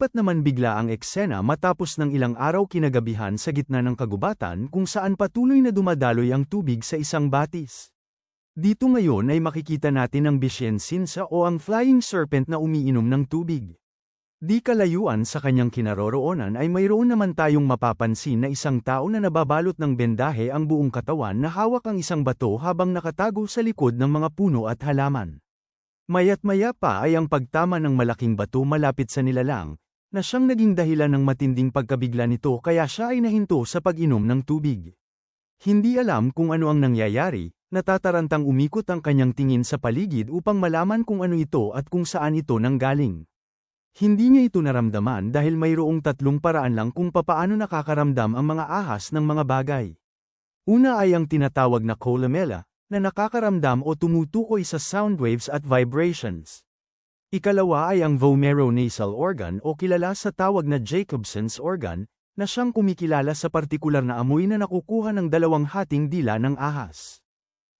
Lumipat naman bigla ang eksena matapos ng ilang araw kinagabihan sa gitna ng kagubatan kung saan patuloy na dumadaloy ang tubig sa isang batis. Dito ngayon ay makikita natin ang Bishensinsa o ang flying serpent na umiinom ng tubig. Di kalayuan sa kanyang kinaroroonan ay mayroon naman tayong mapapansin na isang tao na nababalot ng bendahe ang buong katawan na hawak ang isang bato habang nakatago sa likod ng mga puno at halaman. Mayat maya pa ay ang pagtama ng malaking bato malapit sa nilalang, na siyang naging dahilan ng matinding pagkabigla nito kaya siya ay nahinto sa pag-inom ng tubig. Hindi alam kung ano ang nangyayari, natatarantang umikot ang kanyang tingin sa paligid upang malaman kung ano ito at kung saan ito nanggaling. Hindi niya ito naramdaman dahil mayroong tatlong paraan lang kung papaano nakakaramdam ang mga ahas ng mga bagay. Una ay ang tinatawag na columella, na nakakaramdam o tumutukoy sa sound waves at vibrations. Ikalawa ay ang vomeronasal organ o kilala sa tawag na Jacobson's organ, na siyang kumikilala sa partikular na amoy na nakukuha ng dalawang hating dila ng ahas.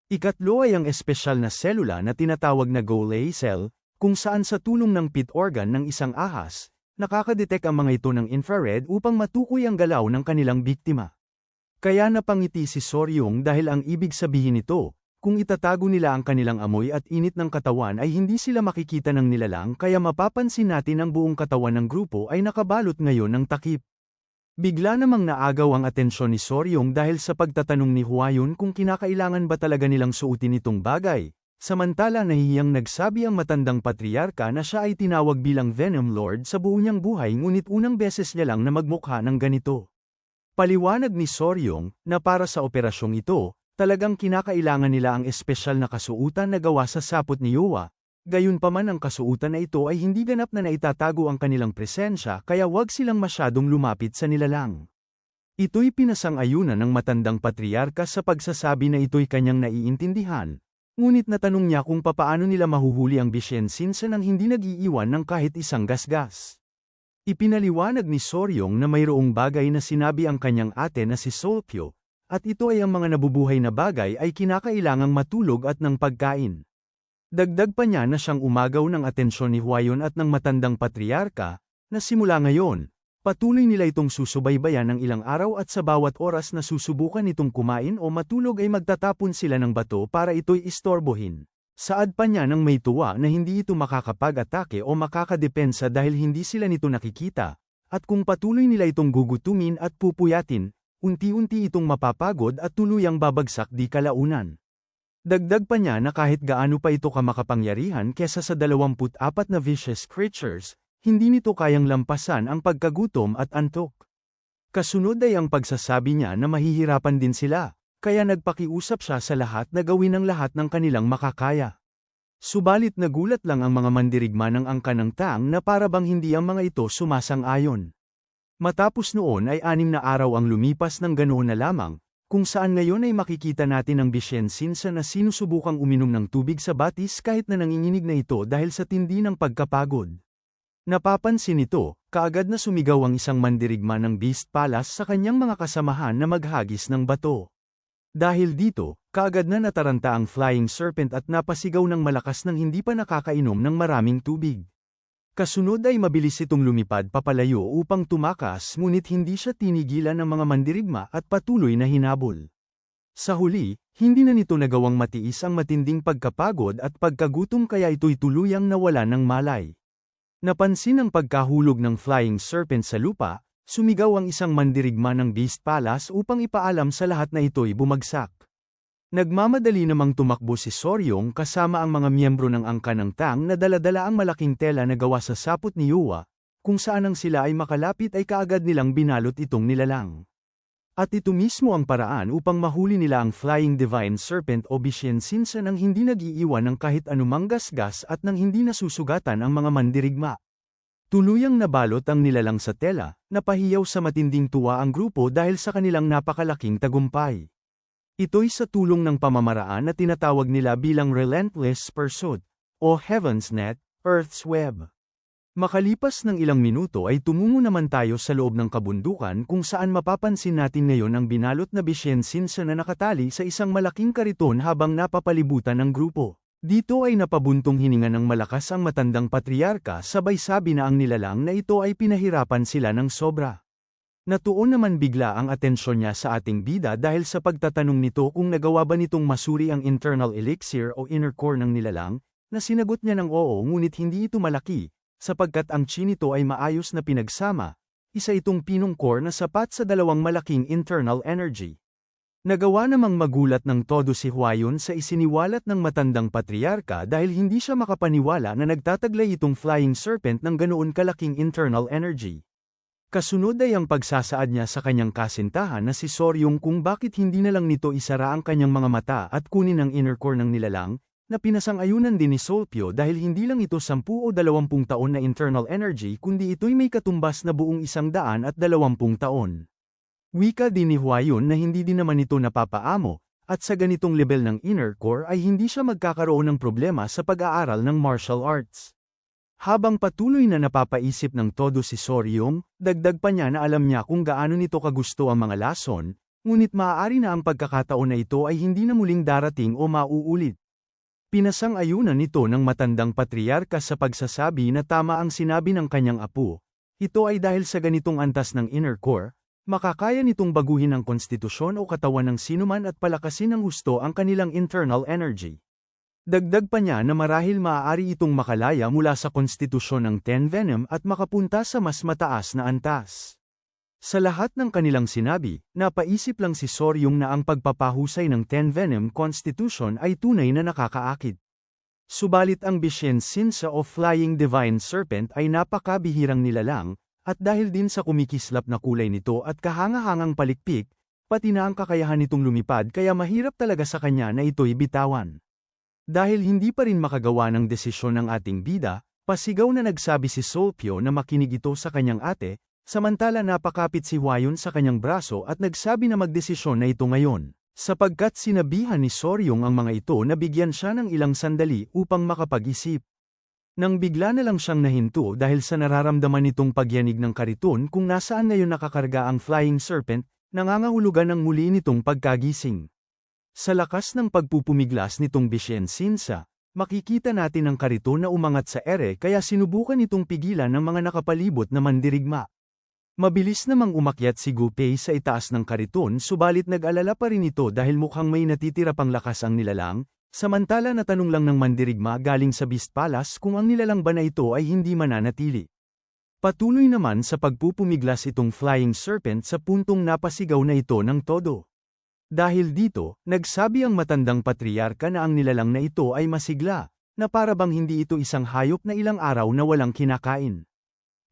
Ikatlo ay ang espesyal na selula na tinatawag na Golgi cell, kung saan sa tulong ng pit organ ng isang ahas, nakakadetek ang mga ito ng infrared upang matukoy ang galaw ng kanilang biktima. Kaya napangiti si Soryong dahil ang ibig sabihin nito, kung itatago nila ang kanilang amoy at init ng katawan ay hindi sila makikita ng nilalang kaya mapapansin natin ang buong katawan ng grupo ay nakabalot ngayon ng takip. Bigla namang naagaw ang atensyon ni Soryong dahil sa pagtatanong ni Huayun kung kinakailangan ba talaga nilang suotin itong bagay, Samantala nahihiyang nagsabi ang matandang patriarka na siya ay tinawag bilang Venom Lord sa buo niyang buhay ngunit unang beses niya lang na magmukha ng ganito. Paliwanag ni Soryong, na para sa operasyong ito, talagang kinakailangan nila ang espesyal na kasuutan na gawa sa sapot ni Yuwa, gayunpaman ang kasuutan na ito ay hindi ganap na naitatago ang kanilang presensya kaya wag silang masyadong lumapit sa nilalang. Ito'y pinasang-ayunan ng matandang patriarka sa pagsasabi na ito'y kanyang naiintindihan, Ngunit natanong niya kung papaano nila mahuhuli ang Bishensinsa nang hindi nag-iiwan ng kahit isang gasgas. Ipinaliwanag ni Soryong na mayroong bagay na sinabi ang kanyang ate na si Solpyo, at ito ay ang mga nabubuhay na bagay ay kinakailangang matulog at ng pagkain. Dagdag pa niya na siyang umagaw ng atensyon ni Huayon at ng matandang patriarka, na simula ngayon, Patuloy nila itong susubaybayan ng ilang araw at sa bawat oras na susubukan itong kumain o matulog ay magtatapon sila ng bato para ito'y istorbohin. Saad pa niya ng may tuwa na hindi ito makakapag-atake o makakadepensa dahil hindi sila nito nakikita, at kung patuloy nila itong gugutumin at pupuyatin, unti-unti itong mapapagod at tuluyang babagsak di kalaunan. Dagdag pa niya na kahit gaano pa ito kamakapangyarihan kesa sa 24 na vicious creatures, hindi nito kayang lampasan ang pagkagutom at antok. Kasunod ay ang pagsasabi niya na mahihirapan din sila, kaya nagpakiusap siya sa lahat na gawin ang lahat ng kanilang makakaya. Subalit nagulat lang ang mga mandirigma ng angka ng tang na para bang hindi ang mga ito sumasang-ayon. Matapos noon ay anim na araw ang lumipas ng ganoon na lamang, kung saan ngayon ay makikita natin ang Bishensinsa na sinusubukang uminom ng tubig sa batis kahit na nanginginig na ito dahil sa tindi ng pagkapagod. Napapansin nito, kaagad na sumigaw ang isang mandirigma ng Beast Palace sa kanyang mga kasamahan na maghagis ng bato. Dahil dito, kaagad na nataranta ang Flying Serpent at napasigaw ng malakas nang hindi pa nakakainom ng maraming tubig. Kasunod ay mabilis itong lumipad papalayo upang tumakas ngunit hindi siya tinigilan ng mga mandirigma at patuloy na hinabol. Sa huli, hindi na nito nagawang matiis ang matinding pagkapagod at pagkagutom kaya ito'y tuluyang nawala ng malay. Napansin ang pagkahulog ng flying serpent sa lupa, sumigaw ang isang mandirigma ng Beast Palace upang ipaalam sa lahat na ito'y bumagsak. Nagmamadali namang tumakbo si Soryong kasama ang mga miyembro ng angka ng Tang na daladala ang malaking tela na gawa sa sapot ni Yuwa, kung saan ang sila ay makalapit ay kaagad nilang binalot itong nilalang. At ito mismo ang paraan upang mahuli nila ang Flying Divine Serpent o Bishensinsa nang hindi nag-iiwan ng kahit anumang gasgas at nang hindi nasusugatan ang mga mandirigma. Tuluyang nabalot ang nilalang sa tela, napahiyaw sa matinding tuwa ang grupo dahil sa kanilang napakalaking tagumpay. Ito'y sa tulong ng pamamaraan na tinatawag nila bilang Relentless Pursuit, o Heaven's Net, Earth's Web. Makalipas ng ilang minuto ay tumungo naman tayo sa loob ng kabundukan kung saan mapapansin natin ngayon ang binalot na Bishensinsa na nakatali sa isang malaking kariton habang napapalibutan ng grupo. Dito ay napabuntong hininga ng malakas ang matandang patriarka sabay sabi na ang nilalang na ito ay pinahirapan sila ng sobra. Natuon naman bigla ang atensyon niya sa ating bida dahil sa pagtatanong nito kung nagawa ba nitong masuri ang internal elixir o inner core ng nilalang, na sinagot niya ng oo ngunit hindi ito malaki, sapagkat ang chi nito ay maayos na pinagsama, isa itong pinong core na sapat sa dalawang malaking internal energy. Nagawa namang magulat ng todo si Huayon sa isiniwalat ng matandang patriarka dahil hindi siya makapaniwala na nagtataglay itong flying serpent ng ganoon kalaking internal energy. Kasunod ay ang pagsasaad niya sa kanyang kasintahan na si Soryong kung bakit hindi na lang nito isara ang kanyang mga mata at kunin ang inner core ng nilalang, na pinasang-ayunan din ni Solpyo dahil hindi lang ito 10 o 20 taon na internal energy kundi ito'y may katumbas na buong isang daan at 20 taon. Wika din ni Huayon na hindi din naman ito napapaamo, at sa ganitong level ng inner core ay hindi siya magkakaroon ng problema sa pag-aaral ng martial arts. Habang patuloy na napapaisip ng todo si Soryong, dagdag pa niya na alam niya kung gaano nito kagusto ang mga lason, ngunit maaari na ang pagkakataon na ito ay hindi na muling darating o mauulit. Pinasang-ayunan nito ng matandang patriarka sa pagsasabi na tama ang sinabi ng kanyang apo, ito ay dahil sa ganitong antas ng inner core, Makakaya nitong baguhin ang konstitusyon o katawan ng sinuman at palakasin ng gusto ang kanilang internal energy. Dagdag pa niya na marahil maaari itong makalaya mula sa konstitusyon ng Ten Venom at makapunta sa mas mataas na antas. Sa lahat ng kanilang sinabi, napaisip lang si Soryong na ang pagpapahusay ng Ten Venom Constitution ay tunay na nakakaakit. Subalit ang Bishen Sinsa o Flying Divine Serpent ay napakabihirang nilalang, at dahil din sa kumikislap na kulay nito at kahangahangang palikpik, pati na ang kakayahan nitong lumipad kaya mahirap talaga sa kanya na ito'y bitawan. Dahil hindi pa rin makagawa ng desisyon ng ating bida, pasigaw na nagsabi si Solpyo na makinig ito sa kanyang ate, samantala napakapit si Huayon sa kanyang braso at nagsabi na magdesisyon na ito ngayon. Sapagkat sinabihan ni Soryong ang mga ito na bigyan siya ng ilang sandali upang makapag-isip. Nang bigla na lang siyang nahinto dahil sa nararamdaman nitong pagyanig ng kariton kung nasaan ngayon nakakarga ang flying serpent, nangangahulugan ng muli nitong pagkagising. Sa lakas ng pagpupumiglas nitong Sinsa, makikita natin ang kariton na umangat sa ere kaya sinubukan nitong pigilan ng mga nakapalibot na mandirigma. Mabilis namang umakyat si Gupei sa itaas ng kariton subalit nag-alala pa rin ito dahil mukhang may natitira pang lakas ang nilalang, Samantala natanong lang ng mandirigma galing sa Beast Palace kung ang nilalang ba na ito ay hindi mananatili. Patuloy naman sa pagpupumiglas itong flying serpent sa puntong napasigaw na ito ng todo. Dahil dito, nagsabi ang matandang patriarka na ang nilalang na ito ay masigla, na para bang hindi ito isang hayop na ilang araw na walang kinakain.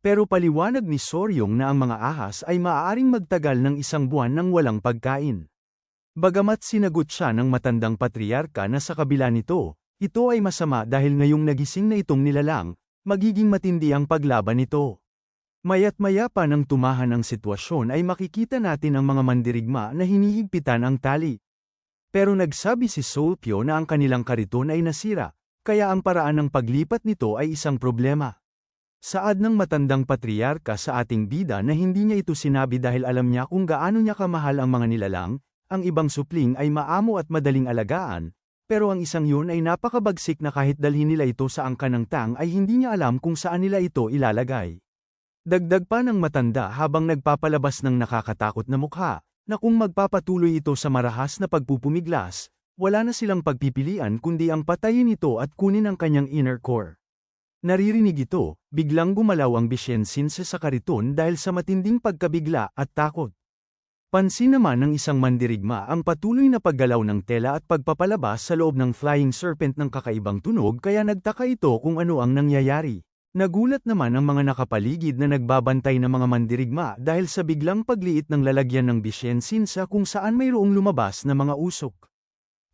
Pero paliwanag ni Soryong na ang mga ahas ay maaaring magtagal ng isang buwan ng walang pagkain. Bagamat sinagot siya ng matandang patriarka na sa kabila nito, ito ay masama dahil ngayong nagising na itong nilalang, magiging matindi ang paglaban nito. Mayat maya pa nang tumahan ang sitwasyon ay makikita natin ang mga mandirigma na hinihigpitan ang tali. Pero nagsabi si Solpyo na ang kanilang kariton ay nasira, kaya ang paraan ng paglipat nito ay isang problema. Saad ng matandang patriarka sa ating bida na hindi niya ito sinabi dahil alam niya kung gaano niya kamahal ang mga nilalang, ang ibang supling ay maamo at madaling alagaan, pero ang isang yun ay napakabagsik na kahit dalhin nila ito sa angka ng tang ay hindi niya alam kung saan nila ito ilalagay. Dagdag pa ng matanda habang nagpapalabas ng nakakatakot na mukha, na kung magpapatuloy ito sa marahas na pagpupumiglas, wala na silang pagpipilian kundi ang patayin ito at kunin ang kanyang inner core. Naririnig ito, biglang gumalaw ang Bishensinse sa kariton dahil sa matinding pagkabigla at takot. Pansin naman ng isang mandirigma ang patuloy na paggalaw ng tela at pagpapalabas sa loob ng flying serpent ng kakaibang tunog kaya nagtaka ito kung ano ang nangyayari. Nagulat naman ang mga nakapaligid na nagbabantay ng mga mandirigma dahil sa biglang pagliit ng lalagyan ng bisyensin sa kung saan mayroong lumabas na mga usok.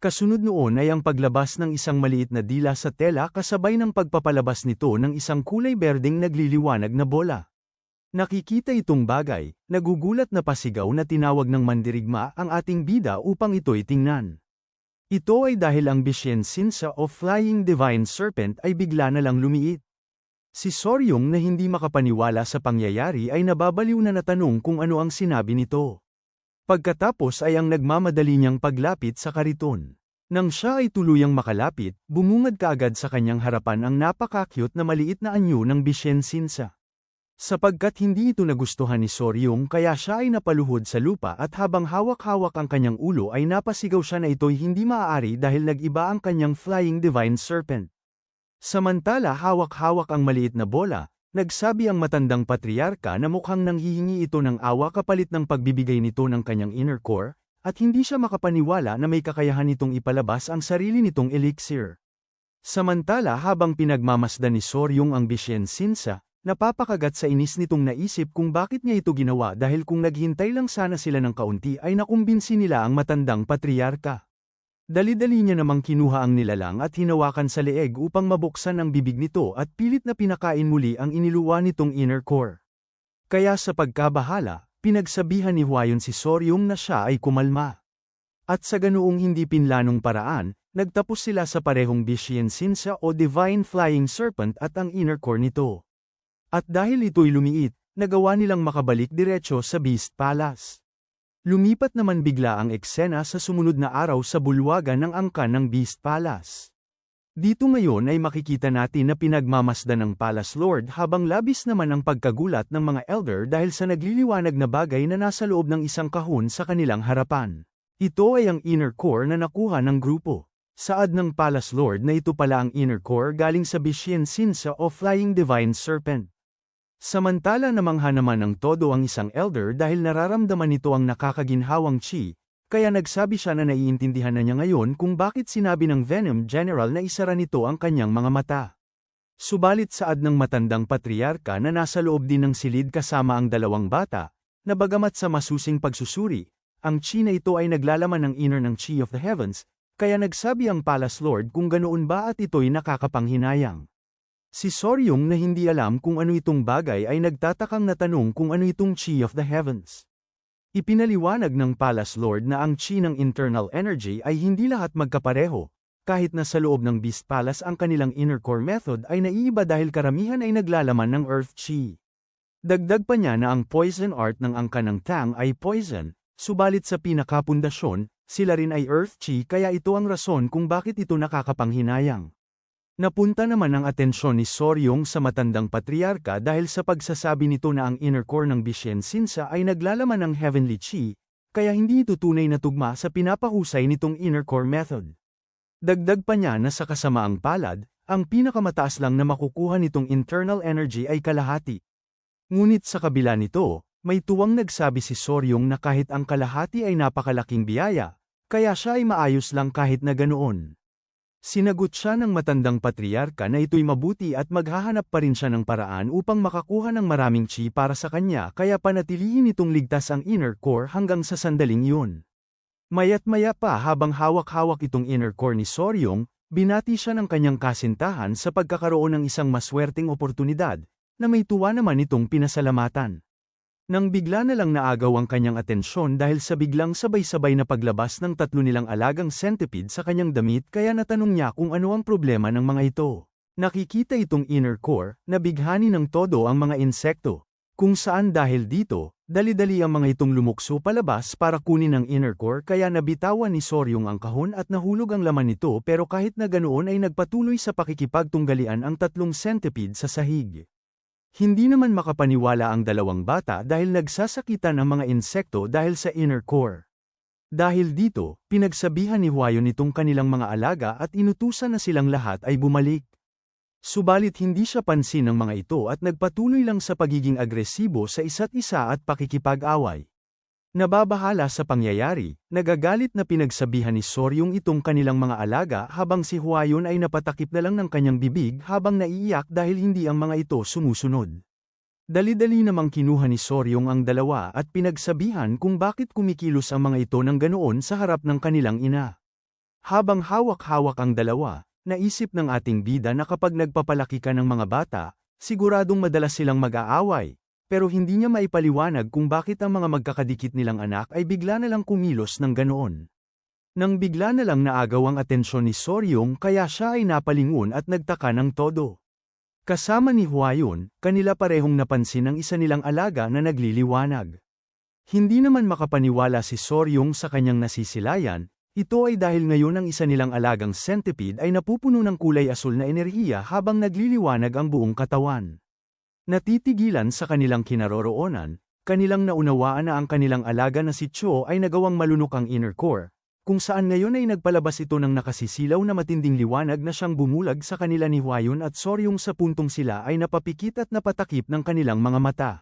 Kasunod noon ay ang paglabas ng isang maliit na dila sa tela kasabay ng pagpapalabas nito ng isang kulay berdeng nagliliwanag na bola. Nakikita itong bagay, nagugulat na pasigaw na tinawag ng mandirigma ang ating bida upang ito'y tingnan. Ito ay dahil ang Bishensinsa o Flying Divine Serpent ay bigla na lang lumiit. Si Soryong na hindi makapaniwala sa pangyayari ay nababaliw na natanong kung ano ang sinabi nito. Pagkatapos ay ang nagmamadali niyang paglapit sa kariton. Nang siya ay tuluyang makalapit, bumungad kaagad sa kanyang harapan ang napaka-cute na maliit na anyo ng Bishensinsa. Sapagkat hindi ito nagustuhan ni Soryong kaya siya ay napaluhod sa lupa at habang hawak-hawak ang kanyang ulo ay napasigaw siya na ito'y hindi maaari dahil nag-iba ang kanyang flying divine serpent. Samantala hawak-hawak ang maliit na bola, nagsabi ang matandang patriarka na mukhang nanghihingi ito ng awa kapalit ng pagbibigay nito ng kanyang inner core, at hindi siya makapaniwala na may kakayahan nitong ipalabas ang sarili nitong elixir. Samantala habang pinagmamasdan ni Soryong ang Bishensinsa, Napapakagat sa inis nitong naisip kung bakit niya ito ginawa dahil kung naghintay lang sana sila ng kaunti ay nakumbinsi nila ang matandang patriarka. Dali-dali niya namang kinuha ang nilalang at hinawakan sa leeg upang mabuksan ang bibig nito at pilit na pinakain muli ang iniluwa nitong inner core. Kaya sa pagkabahala, pinagsabihan ni Huayon si Soryong na siya ay kumalma. At sa ganoong hindi pinlanong paraan, nagtapos sila sa parehong Bishian Sinsa o Divine Flying Serpent at ang inner core nito. At dahil ito'y lumiit, nagawa nilang makabalik diretsyo sa Beast Palace. Lumipat naman bigla ang eksena sa sumunod na araw sa bulwagan ng angkan ng Beast Palace. Dito ngayon ay makikita natin na pinagmamasdan ng Palace Lord habang labis naman ang pagkagulat ng mga elder dahil sa nagliliwanag na bagay na nasa loob ng isang kahon sa kanilang harapan. Ito ay ang inner core na nakuha ng grupo. Saad ng Palace Lord na ito pala ang inner core galing sa Bishian Sinsa o Flying Divine Serpent. Samantala namangha naman ng todo ang isang elder dahil nararamdaman nito ang nakakaginhawang chi, kaya nagsabi siya na naiintindihan na niya ngayon kung bakit sinabi ng Venom General na isara nito ang kanyang mga mata. Subalit saad ng matandang patriarka na nasa loob din ng silid kasama ang dalawang bata, na bagamat sa masusing pagsusuri, ang chi na ito ay naglalaman ng inner ng chi of the heavens, kaya nagsabi ang Palace Lord kung ganoon ba at ito'y nakakapanghinayang. Si Soryong na hindi alam kung ano itong bagay ay nagtatakang natanong kung ano itong Chi of the Heavens. Ipinaliwanag ng Palace Lord na ang Chi ng internal energy ay hindi lahat magkapareho, kahit na sa loob ng Beast Palace ang kanilang inner core method ay naiiba dahil karamihan ay naglalaman ng Earth Chi. Dagdag pa niya na ang poison art ng angka ng Tang ay poison, subalit sa pinakapundasyon, sila rin ay Earth Chi kaya ito ang rason kung bakit ito nakakapanghinayang. Napunta naman ang atensyon ni Soryong sa matandang patriarka dahil sa pagsasabi nito na ang inner core ng Bishen Sinsa ay naglalaman ng heavenly chi, kaya hindi ito tunay na tugma sa pinapahusay nitong inner core method. Dagdag pa niya na sa kasamaang palad, ang pinakamataas lang na makukuha nitong internal energy ay kalahati. Ngunit sa kabila nito, may tuwang nagsabi si Soryong na kahit ang kalahati ay napakalaking biyaya, kaya siya ay maayos lang kahit na ganoon. Sinagot siya ng matandang patriarka na ito'y mabuti at maghahanap pa rin siya ng paraan upang makakuha ng maraming chi para sa kanya kaya panatilihin itong ligtas ang inner core hanggang sa sandaling yun. Mayat maya pa habang hawak-hawak itong inner core ni Soryong, binati siya ng kanyang kasintahan sa pagkakaroon ng isang maswerteng oportunidad, na may tuwa naman itong pinasalamatan. Nang bigla na lang naagaw ang kanyang atensyon dahil sa biglang sabay-sabay na paglabas ng tatlo nilang alagang centipede sa kanyang damit kaya natanong niya kung ano ang problema ng mga ito. Nakikita itong inner core, na bighani ng todo ang mga insekto. Kung saan dahil dito, dali-dali ang mga itong lumukso palabas para kunin ang inner core kaya nabitawan ni Soryong ang kahon at nahulog ang laman nito pero kahit na ganoon ay nagpatuloy sa pakikipagtunggalian ang tatlong centipede sa sahig. Hindi naman makapaniwala ang dalawang bata dahil nagsasakitan ang mga insekto dahil sa inner core. Dahil dito, pinagsabihan ni Huayon itong kanilang mga alaga at inutusan na silang lahat ay bumalik. Subalit hindi siya pansin ng mga ito at nagpatuloy lang sa pagiging agresibo sa isa't isa at pakikipag-away. Nababahala sa pangyayari, nagagalit na pinagsabihan ni Soryong itong kanilang mga alaga habang si Huayon ay napatakip na lang ng kanyang bibig habang naiiyak dahil hindi ang mga ito sumusunod. Dali-dali namang kinuha ni Soryong ang dalawa at pinagsabihan kung bakit kumikilos ang mga ito ng ganoon sa harap ng kanilang ina. Habang hawak-hawak ang dalawa, naisip ng ating bida na kapag nagpapalaki ka ng mga bata, siguradong madalas silang mag-aaway, pero hindi niya maipaliwanag kung bakit ang mga magkakadikit nilang anak ay bigla na lang kumilos ng ganoon. Nang bigla na lang naagaw ang atensyon ni Soryong kaya siya ay napalingon at nagtaka ng todo. Kasama ni Huayon, kanila parehong napansin ang isa nilang alaga na nagliliwanag. Hindi naman makapaniwala si Soryong sa kanyang nasisilayan, Ito ay dahil ngayon ang isa nilang alagang centipede ay napupuno ng kulay asul na enerhiya habang nagliliwanag ang buong katawan. Natitigilan sa kanilang kinaroroonan, kanilang naunawaan na ang kanilang alaga na si Cho ay nagawang malunok ang inner core, kung saan ngayon ay nagpalabas ito ng nakasisilaw na matinding liwanag na siyang bumulag sa kanila ni Huayun at Soryong sa puntong sila ay napapikit at napatakip ng kanilang mga mata.